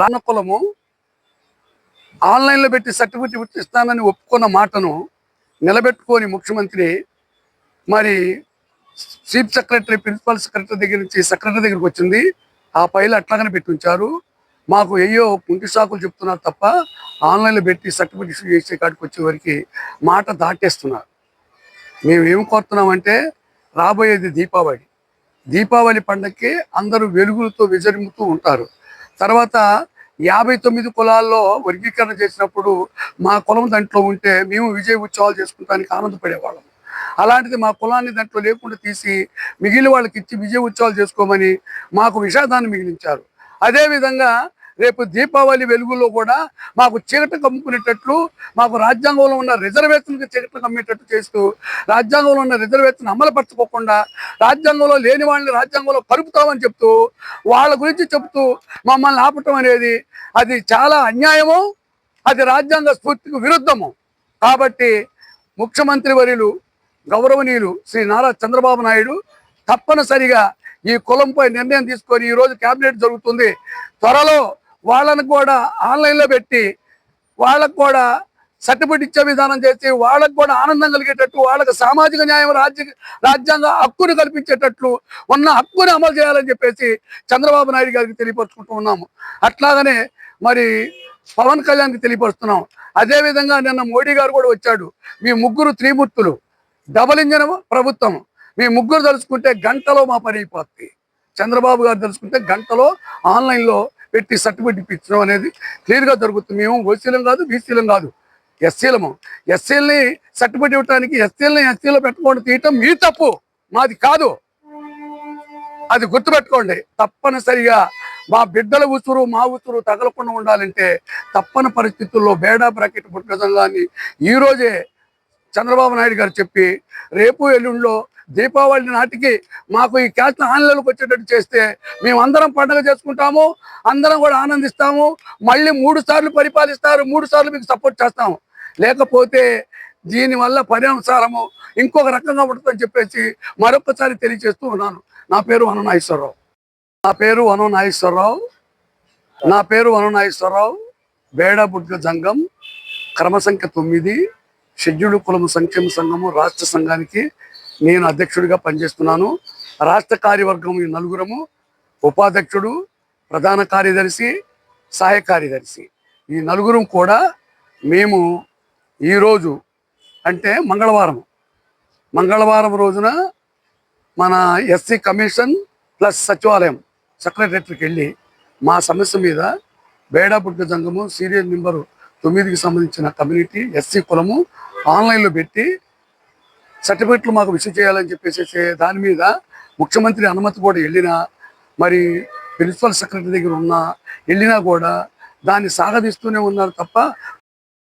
రాణ కులము ఆన్లైన్లో పెట్టి సర్టిఫికెట్ ఇస్తానని ఒప్పుకున్న మాటను నిలబెట్టుకొని ముఖ్యమంత్రి మరి చీఫ్ సెక్రటరీ ప్రిన్సిపల్ సెక్రటరీ దగ్గర నుంచి సెక్రటరీ దగ్గరికి వచ్చింది. ఆ పైలు అట్లాగనే పెట్టి ఉంచారు. మాకు అయ్యో కుంటి సాకులు చెప్తున్నారు తప్ప ఆన్లైన్లో పెట్టి సర్టిఫికెట్ ఇష్యూ చేసే కాడికి వచ్చే మాట దాటేస్తున్నారు. మేము ఏం కోరుతున్నామంటే రాబోయేది దీపావళి. దీపావళి పండగకి అందరూ వెలుగులతో విజరింపుతూ ఉంటారు. తర్వాత యాభై తొమ్మిది కులాల్లో వర్గీకరణ చేసినప్పుడు మా కులం దాంట్లో ఉంటే మేము విజయ ఉత్సవాలు చేసుకుంటానికి ఆనందపడేవాళ్ళం. అలాంటిది మా కులాన్ని దాంట్లో లేకుండా తీసి మిగిలిన వాళ్ళకి ఇచ్చి విజయ ఉత్సవాలు చేసుకోమని మాకు విషాదాన్ని మిగిలించారు. అదేవిధంగా రేపు దీపావళి వెలుగులో కూడా మాకు చీకట కమ్ముకునేటట్లు మాకు రాజ్యాంగంలో ఉన్న రిజర్వేషన్కి చీకట కమ్మేటట్టు చేస్తూ రాజ్యాంగంలో ఉన్న రిజర్వేషన్ అమలుపరచుకోకుండా రాజ్యాంగంలో లేని వాళ్ళని రాజ్యాంగంలో కలుపుతామని చెప్తూ వాళ్ళ గురించి చెప్తూ మమ్మల్ని ఆపటం అనేది అది చాలా అన్యాయము అది రాజ్యాంగ స్ఫూర్తికి విరుద్ధము. కాబట్టి ముఖ్యమంత్రి వర్యులు గౌరవనీయులు శ్రీ నారా చంద్రబాబు నాయుడు తప్పనిసరిగా ఈ కులంపై నిర్ణయం తీసుకొని ఈ రోజు జరుగుతుంది. త్వరలో వాళ్ళను కూడా ఆన్లైన్లో పెట్టి వాళ్ళకు కూడా సర్టిఫికెట్ ఇచ్చే విధానం చేసి వాళ్ళకు కూడా ఆనందం కలిగేటట్టు వాళ్ళకు సామాజిక న్యాయం రాజ్య రాజ్యాంగ హక్కును కల్పించేటట్లు ఉన్న హక్కుని అమలు చేయాలని చెప్పేసి చంద్రబాబు నాయుడు గారికి తెలియపరుచుకుంటూ ఉన్నాము. అట్లాగనే మరి పవన్ కళ్యాణ్కి తెలియపరుస్తున్నాం అదేవిధంగా నిన్న మోడీ గారు కూడా వచ్చాడు. మీ ముగ్గురు త్రిమూర్తులు డబల్ ఇంజన్ ప్రభుత్వం మీ ముగ్గురు తలుచుకుంటే గంటలో మా పని అయిపోతుంది చంద్రబాబు గారు తెలుసుకుంటే గంటలో ఆన్లైన్లో పెట్టి సర్టిఫికెట్ ఇప్పించడం అనేది క్లియర్గా జరుగుతుంది. మేము ఓసీలం కాదు బీసీలం కాదు. ఎస్సీలము. ఎస్సీలని సర్టిఫికెట్ ఇవ్వడానికి ఎస్సీలని ఎస్సీలో పెట్టకుండా తీయటం మీ తప్పు మాది కాదు. అది గుర్తుపెట్టుకోండి. తప్పనిసరిగా మా బిడ్డల ఉసురు మా ఉసురు తగలకుండా ఉండాలంటే తప్పని పరిస్థితుల్లో బేడా బ్రాకెట్ పుట్టిన సంఘాన్ని ఈ రోజే చంద్రబాబు నాయుడు గారు చెప్పి రేపు ఎల్లుండిలో దీపావళి నాటికి మాకు ఈ క్యాస్ట్ ఆన్లైన్లోకి వచ్చేటట్టు చేస్తే మేము అందరం పండుగ చేసుకుంటాము అందరం కూడా ఆనందిస్తాము మళ్ళీ మూడు సార్లు పరిపాలిస్తారు మూడు సార్లు మీకు సపోర్ట్ చేస్తాము. లేకపోతే దీనివల్ల పరిణామసారము ఇంకొక రకంగా ఉంటుందని చెప్పేసి మరొకసారి తెలియజేస్తూ ఉన్నాను. నా పేరు వన నాగేశ్వరరావు నా పేరు వన నాగేశ్వరరావు నా పేరు వన నాగేశ్వరరావు బేడబుడ్గ జంగం క్రమ సంఖ్య తొమ్మిది షెడ్యూల్డ్ కులం సంక్షేమ సంఘము రాష్ట్ర సంఘానికి నేను అధ్యక్షుడిగా పనిచేస్తున్నాను. రాష్ట్ర కార్యవర్గం ఈ నలుగురము. ఉపాధ్యక్షుడు ప్రధాన కార్యదర్శి సహాయ కార్యదర్శి. ఈ నలుగురం కూడా మేము ఈరోజు అంటే మంగళవారం. మంగళవారం రోజున మన ఎస్సీ కమిషన్ ప్లస్ సచివాలయం సెక్రటరీకి వెళ్ళి మా సమస్య మీద బేడాపుట్టు సంఘము సీరియల్ నెంబరు తొమ్మిదికి సంబంధించిన కమ్యూనిటీ ఎస్సీ కులము ఆన్లైన్లో పెట్టి సర్టిఫికెట్లు మాకు విషయం చేయాలని చెప్పేసి దాని మీద ముఖ్యమంత్రి అనుమతి కూడా వెళ్ళినా మరి ప్రిన్సిపల్ సెక్రటరీ దగ్గర ఉన్నా వెళ్ళినా కూడా దాన్ని సాగదీస్తూనే ఉన్నారు తప్ప